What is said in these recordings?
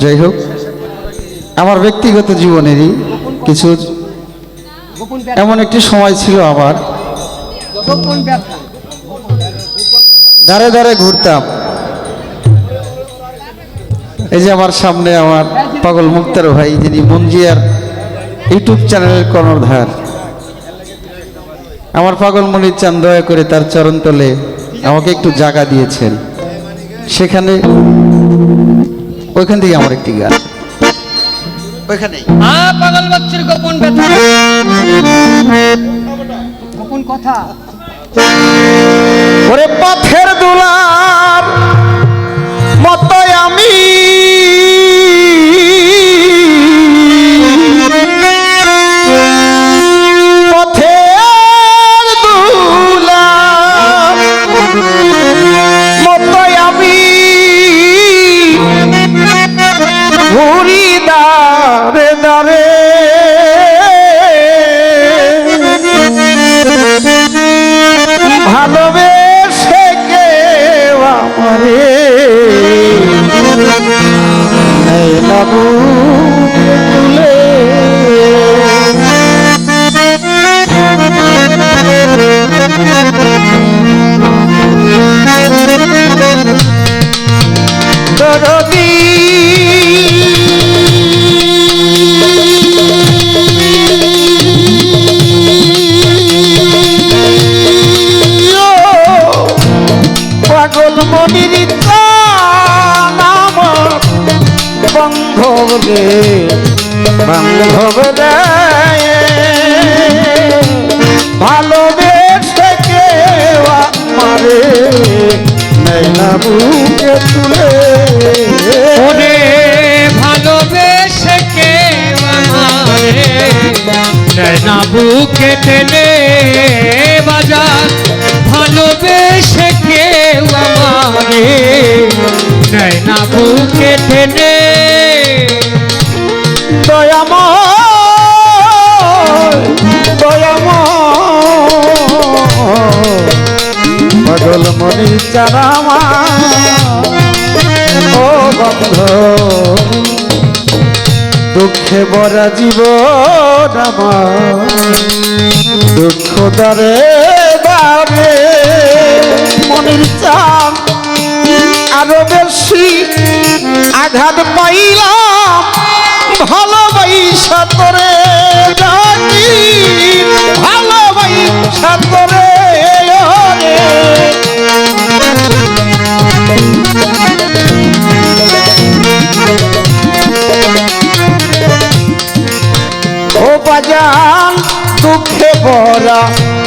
যাই হোক, আমার ব্যক্তিগত জীবনেরই কিছু এমন একটি সময় ছিল আমার। ধারে ধারে ঘুরতাম। এই যে আমার সামনে আমার পাগল মুক্তার ভাই, যিনি মঞ্জিয়ার ইউটিউব চ্যানেলের কর্ণধার। আমার পাগল মনির চান দয়া করে তার চরণ তলে আমাকে একটু জায়গা দিয়েছেন। সেখানে ওইখান থেকে আমার একটি গান। ওইখানে আ পাগল বাচ্চির গোপন ব্যথা। গোপন কথা। ওরে পথের দুলার বন্ধব ভালোবেসে কেউ নেই বুকে তুলে। ওরে ভালোবেসে কে আমারে নেয় না বুকে টেনে। বাজার, ভালোবেসে কে আমারে নেয় না বুকে টেনে। ও বন্ধ দুঃখে বরা জীব দুঃখ দারে দারে মনির চাপ আরও বেশি আঘাত পাইলাম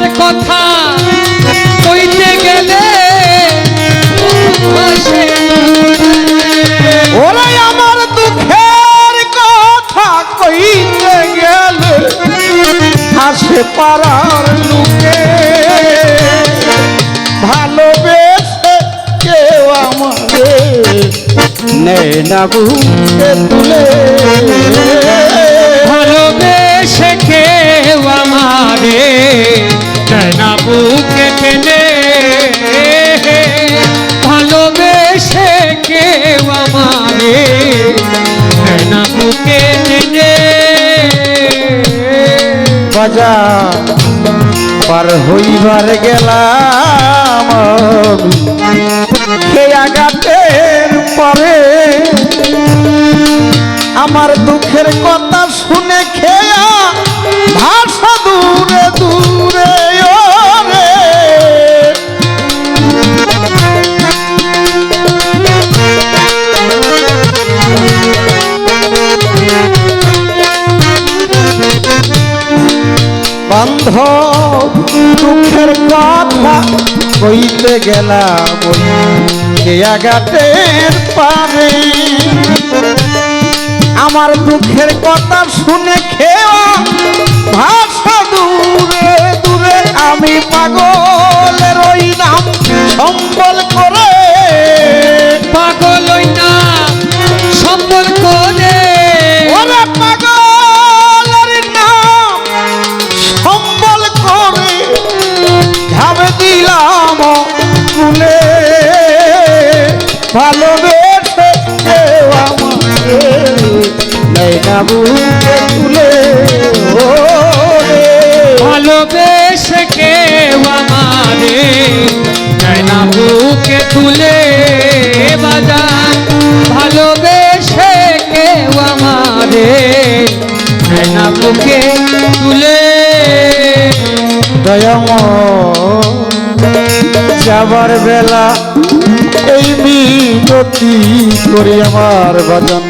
দুঃখের কথা কইতে গেলে ওরে আমার দুঃখের কথা কইতে গেলে হাসে পাড়ার লোকে। ভালোবেসে কেউ আমারে নেই না বুকে তুলে। আমারে না পার হইবার গেলাম। সেই আঘাতের পরে আমার দুঃখের কথা শুনে বান্ধব, দুঃখের কথা কইতে গেলাম কেয়া পারে। আমার দুঃখের কথা শুনে খেয়া ভাষা দূরে দূরে। আমি পাগলের ওই নাম সম্বল করে পাগল বুকে তুলে। ভালোবেসে কেউ আমারে নেয় না বুকে তুলে বাজান ভালোবেসে কেউ আমারে নেয় না বুকে তুলে। দয়াময় যাবার বেলা এই মিনতি করি আমার ভজন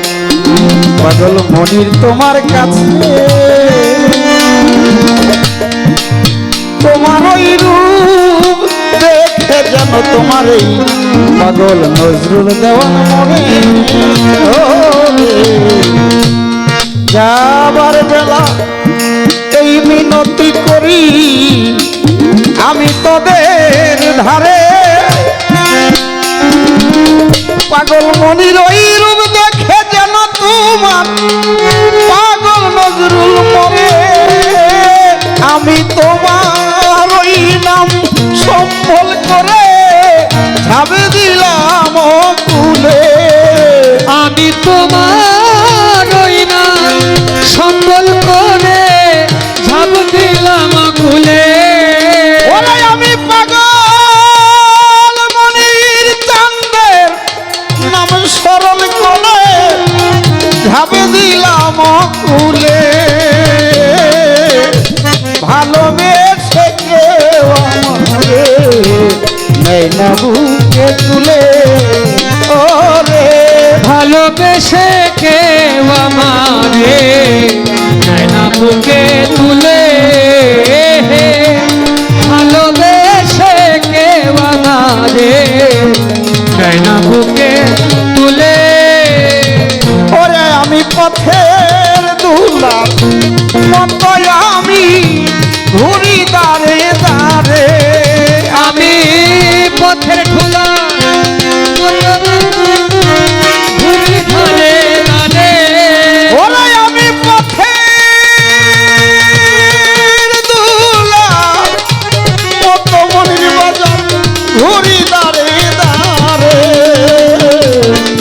পাগল মনির তোমার কাছে। তোমার ওই রূপ দেখে যেন তোমার এই পাগল নজরুল দেওয়ান মনে। যাবার বেলা এই মিনতি করি, আমি তোদের ধারে। পাগল মনির ওই রূপ তোমার পাগল নজরুল মরে আমি তোমার ওই নাম সম্বল করে ছাবে দিলাম। না বুকে তুলে ওরে ভালোবেসে কেউ আমারে না বুকে তুলে